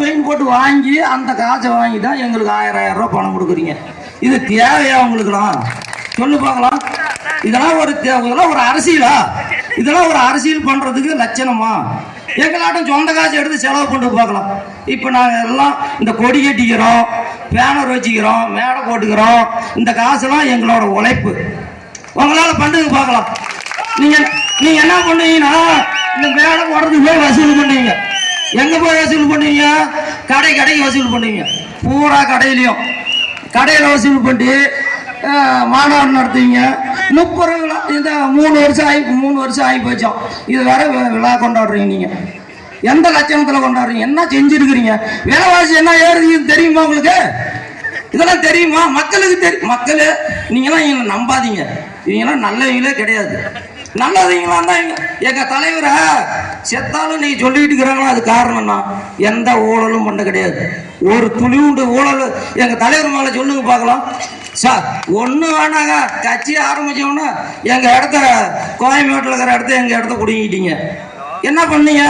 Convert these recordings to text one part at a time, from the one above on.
Pain போட்டு வாங்கி அந்த காசை வாங்கி தான் எங்களுக்கு ஆயிரம் ஆயிரம் ரூபா பணம் கொடுக்குறீங்க. இது தேவையா உங்களுக்குலாம் சொல்லு பார்க்கலாம். இதெல்லாம் ஒரு இதெல்லாம் ஒரு அரசியலா? இதெல்லாம் ஒரு அரசியல் பண்றதுக்கு லட்சணமா? எங்களாட்டும் சொந்த காசு எடுத்து செலவு பண்ணிட்டு பார்க்கலாம். இப்போ நாங்கள் எல்லாம் இந்த கொடி கட்டிக்கிறோம் பேனர் வச்சுக்கிறோம் மேடை போட்டுக்கிறோம். இந்த காசெல்லாம் எங்களோட உழைப்பு. உங்களால் பண்ணுங்க பார்க்கலாம். நீங்கள் நீங்கள் என்ன பண்ணுவீங்கன்னா இந்த மேடை போடுறதுக்கு போய் வசூல் பண்ணுவீங்க. எங்க போய் வசூல் பண்ணுவீங்க கடை கடைக்கு வசூல் பண்ணுவீங்க பூரா கடையிலையும். கடையில் வசூல் பண்ணி மாநாடு நடத்துவீங்க. முப்பது விழா இந்த மூணு வருஷம் ஆகி மூணு வருஷம் ஆகி போச்சோம் இது வேற விழா கொண்டாடுறீங்க நீங்க. எந்த லட்சணத்தில் கொண்டாடுறீங்க? என்ன செஞ்சிருக்கிறீங்க? விலைவாசி என்ன ஏறுதுன்னு தெரியுமா உங்களுக்கு? இதெல்லாம் தெரியுமா? மக்களுக்கு தெரியும் மக்கள் நீங்களாம் எங்களை நம்பாதீங்க. இவங்கெல்லாம் நல்லவங்களே கிடையாது. நல்லதுங்களா தான் எங்க தலைவரை செத்தாலும் நீ சொல்லிட்டு இருக்கிறாங்களோ? அது காரணம் என்ன எந்த ஊழலும் பண்ண கிடையாது. ஒரு துளிவுண்டு ஊழல். எங்க தலைவர் மேல சொல்லுங்க பார்க்கலாம். சார் ஒன்று வேணாங்க. கட்சி ஆரம்பிச்சோன்னா எங்க இடத்த கோயம்பேட்டில் இருக்கிற இடத்த எங்க இடத்த குடுங்கிட்டீங்க. என்ன பண்ணீங்க?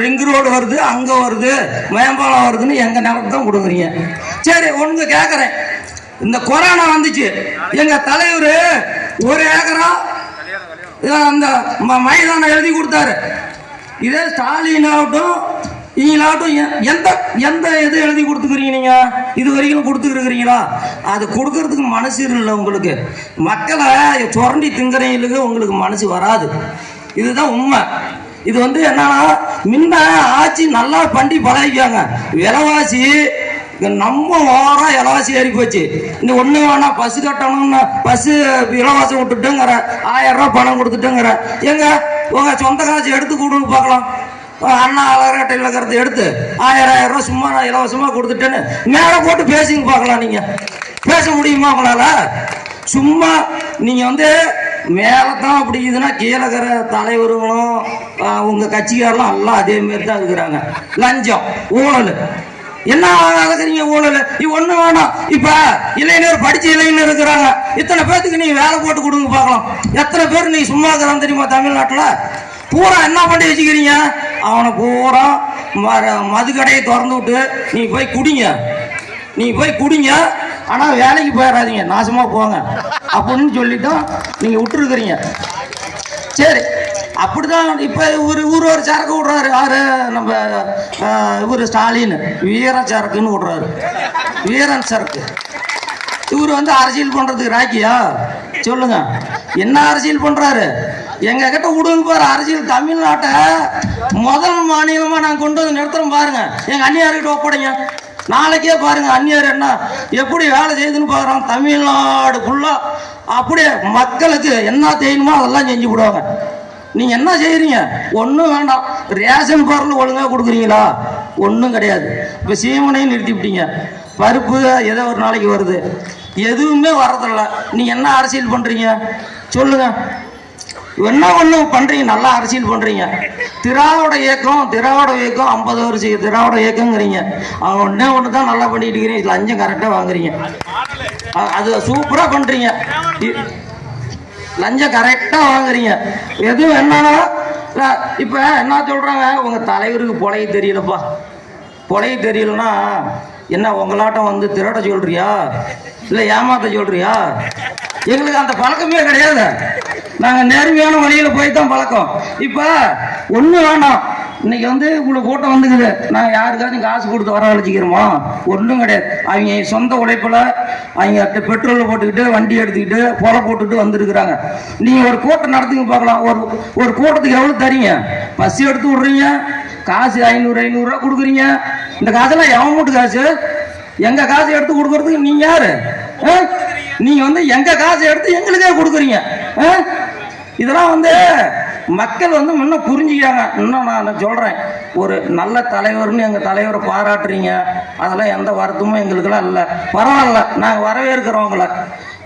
ரிங் ரோடு வருது அங்கே வருது மேம்பாலம் வருதுன்னு எங்கள் நிலத்தை தான் கொடுக்குறீங்க. சரி ஒன்று கேட்குறேன் இந்த கொரோனா வந்துச்சு. எங்கள் தலைவர் ஒரு ஏக்கரா அந்த ம- மைதானம் எழுதி கொடுத்தாரு. இதே ஸ்டாலின் ஆகட்டும் நீங்களாகட்டும் எ- எந்த எந்த இது எழுதி கொடுத்துக்கிறீங்க நீங்கள் இது வரைக்கும் கொடுத்துருக்கிறீங்களா அது கொடுக்கறதுக்கு மனசு இல்லை உங்களுக்கு. மக்களை சுரண்டி திங்குறவங்களுக்கு உங்களுக்கு மனசு வராது. இதுதான் உண்மை. இது வந்து என்னன்னா முன்ன ஆட்சி நல்லா பண்ணி பழகிக்காங்க. விலைவாசி நம்ம ஓரம் இலவாசி ஏறி போச்சு. இந்த ஒண்ணு வேணா பஸ் கட்டணும்னு பஸ் இலவாசம் விட்டுட்டுங்கிற ஆயிரம் ரூபாய் பணம் கொடுத்துட்டுங்கிற. எங்க உங்க சொந்த காசு எடுத்து கொடுங்க பார்க்கலாம். அண்ணா அலகட்டையில் இருக்கிறத எடுத்து ஆயிரம் ஆயிரம் ரூபாய் சும்மா நான் இலவசமா கொடுத்துட்டேன்னு மேலே போட்டு பேசிங்க பார்க்கலாம் நீங்க. பேச முடியுமா உங்களால? சும்மா நீங்க வந்து மேலே தான் அப்படி இதுன்னா கீழே இருக்கிற தலைவர்களும் உங்கள் உங்க கட்சிக்காரெல்லாம் எல்லாம் அதே மாதிரி தான் இருக்கிறாங்க. லஞ்சம் ஊழல். என்ன நடக்கிறீங்க ஊழல்? இது ஒண்ணு வேணாம். இப்ப இளைஞர் படிச்ச இளைஞர் இருக்கிறாங்க. இத்தனை பேத்துக்கு நீங்க வேலை போட்டு கொடுங்க பார்க்கலாம். எத்தனை பேர் நீ சும்மா இருக்கிறான் தெரியுமா தமிழ்நாட்டுல? பூரா என்ன பண்ணி வச்சுக்கிறீங்க? அவனை பூரா ம- மது கடையை திறந்து விட்டு நீ போய் குடிங்க. நீ போய் குடிங்க. ஆனால் வேலைக்கு போயிடாதீங்க. நாசமாக போங்க. அப்படின்னு சொல்லிட்டோம் நீங்கள் விட்டுருக்குறீங்க. சரி. அப்படிதான் இப்ப ஒரு ஊர் ஒரு சரக்கு விடுறாரு. யாரு? நம்ம இவர் ஸ்டாலின். வீர சரக்குன்னு விடுறாரு. வீரன் சரக்கு. இவர் வந்து அரசியல் பண்றதுக்கு ராக்கியா? சொல்லுங்க. என்ன அரசியல் பண்றாரு? எங்க கிட்ட விடுங்க பாரு அரசியல் தமிழ்நாட்டை முதல் மாநிலமா நாங்கள் கொண்டு வந்து நிறுத்துறோம் பாருங்க. எங்க அந்நியார்கிட்ட ஒப்படைங்க. நாளைக்கே பாருங்க அந்நியார் என்ன எப்படி வேலை செய்யுதுன்னு பாக்குறோம் தமிழ்நாடு ஃபுல்லா அப்படியே மக்களுக்கு என்ன செய்யணுமோ அதெல்லாம் செஞ்சு விடுவாங்க. நீங்க என்ன செய்யறீங்க? ஒன்றும் வேண்டாம். ரேஷன் பொருள் ஒழுங்கா கொடுக்குறீங்களா? ஒன்றும் கிடையாது. இப்போ சீமனையும் நிறுத்திவிட்டீங்க பருப்பு ஏதோ ஒரு நாளைக்கு வருது. எதுவுமே வரதில்ல. நீங்கள் என்ன அரசியல் பண்றீங்க? சொல்லுங்க. என்ன ஒண்ணு பண்றீங்க? நல்லா அரசியல் பண்றீங்க. திராவிட இயக்கம் திராவிட இயக்கம் ஐம்பது வருஷம் திராவிட இயக்கங்கிறீங்க அவங்க ஒண்ணே ஒன்று தான் நல்லா பண்ணிட்டு இருக்கிறீங்க. லஞ்சம் கரெக்டாக வாங்குறீங்க. அது சூப்பரா பண்றீங்க. லஞ்சம் கரெக்டாக வாங்குறீங்க. எது வேணாலும் இப்போ என்ன சொல்கிறாங்க உங்கள் தலைவருக்கு புழைய தெரியலப்பா. புழைய தெரியலன்னா என்ன உங்களாட்டம் வந்து திருட சொல்றியா? இல்லை ஏமாத்த சொல்றியா? எங்களுக்கு அந்த பழக்கமே கிடையாது நாங்கள் நேர்மையான வழியில் போய் தான் பழக்கம். இப்போ ஒன்றும் வேணாம். இன்னைக்கு வந்து இவ்வளோ கூட்டம் வந்துக்குது. நாங்கள் யாருக்காச்சும் காசு கொடுத்து வரவழைச்சிக்கிறோமா ஒன்றும் கிடையாது. அவங்க சொந்த உழைப்பில் அவங்க பெட்ரோல் போட்டுக்கிட்டு வண்டி எடுத்துக்கிட்டு பொலை போட்டுக்கிட்டு வந்துருக்குறாங்க. நீங்கள் ஒரு கூட்டம் நடத்துங்க பார்க்கலாம். ஒரு ஒரு கூட்டத்துக்கு எவ்வளோ தரீங்க? பஸ் எடுத்து விட்றீங்க. காசு ஐநூறு ஐநூறுரூவா கொடுக்குறீங்க. இந்த காசெல்லாம் எவன் மூட்டு காசு? எங்கள் காசு எடுத்து கொடுக்கறதுக்கு நீங்கள் யார்? ஆ? வந்து எங்கள் காசு எடுத்து எங்களுக்கே கொடுக்குறீங்க. ஆ? இதெல்லாம் வந்து மக்கள் வந்து இன்னும் புரிஞ்சுக்காங்க இன்னும் நான் சொல்கிறேன் ஒரு நல்ல தலைவர்னு எங்கள் தலைவரை பாராட்டுறீங்க. அதெல்லாம் எந்த வருத்தமும் எங்களுக்கெல்லாம் இல்லை. பரவாயில்ல. நாங்கள் வரவேற்கிறோம் உங்களை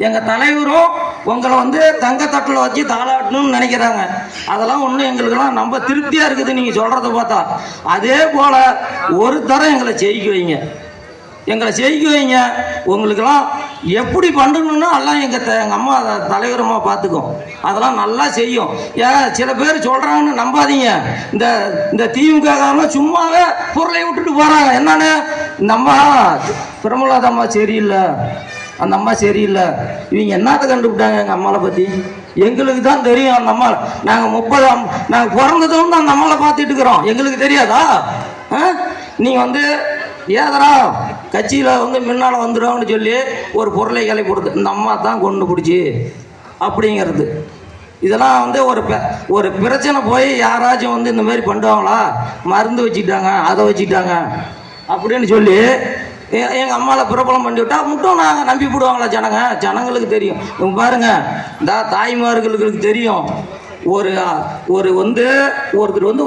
எங்கள் தலைவரும் உங்களை வந்து தங்கத்தட்டில் வச்சு தாளாட்டணும்னு நினைக்கிறாங்க. அதெல்லாம் ஒன்றும் எங்களுக்கெல்லாம் நம்ம திருப்தியாக இருக்குது நீங்கள் சொல்கிறத பார்த்தா. அதே போல் ஒரு தரம் எங்களை ஜெயிக்க வைங்க எங்களை ஜெயிக்க வைங்க உங்களுக்கெல்லாம் எப்படி பண்ணணும்னா எல்லாம் எங்கள் த எங்கள் அம்மா அதை தலைவரமாக பார்த்துக்கும் அதெல்லாம் நல்லா செய்யும். ஏன் சில பேர் சொல்கிறாங்கன்னு நம்பாதீங்க. இந்த இந்த திமுக சும்மாவே பொருளை விட்டுட்டு போகிறாங்க என்னன்னு? இந்த அம்மா பிரமலாத அம்மா சரியில்லை. அந்த அம்மா சரியில்லை. இவங்க என்னத்தை கண்டுபிட்டாங்க எங்கள் அம்மாவை பற்றி எங்களுக்கு தான் தெரியும் அந்த அம்மா. நாங்கள் முப்பது நாங்கள் பிறந்ததும் அந்த அம்மாவை பார்த்துட்டு இருக்கிறோம். எங்களுக்கு தெரியாதா? ஆ? நீங்கள் வந்து ஏதரா கட்சியில் வந்து முன்னால் வந்துடும்னு சொல்லி ஒரு பொருளை கிளப்பி கொடுத்து இந்த அம்மா தான் கொண்டு பிடிச்சி அப்படிங்கிறது. இதெல்லாம் வந்து ஒரு ஒரு பிரச்சனை போய் யாராச்சும் வந்து இந்த மாதிரி பண்ணுவாங்களா? மருந்து வச்சுக்கிட்டாங்க அதை வச்சுக்கிட்டாங்க அப்படின்னு சொல்லி எங்கள் அம்மாவில் பிரபலம் பண்ணி விட்டா மட்டும் நாங்கள் நம்பி போடுவாங்களா ஜனங்க? ஜனங்களுக்கு தெரியும். இவங்க பாருங்க இந்த தாய்மார்களுக்கு தெரியும். ஒரு ஒரு வந்து ஒருத்தர் வந்து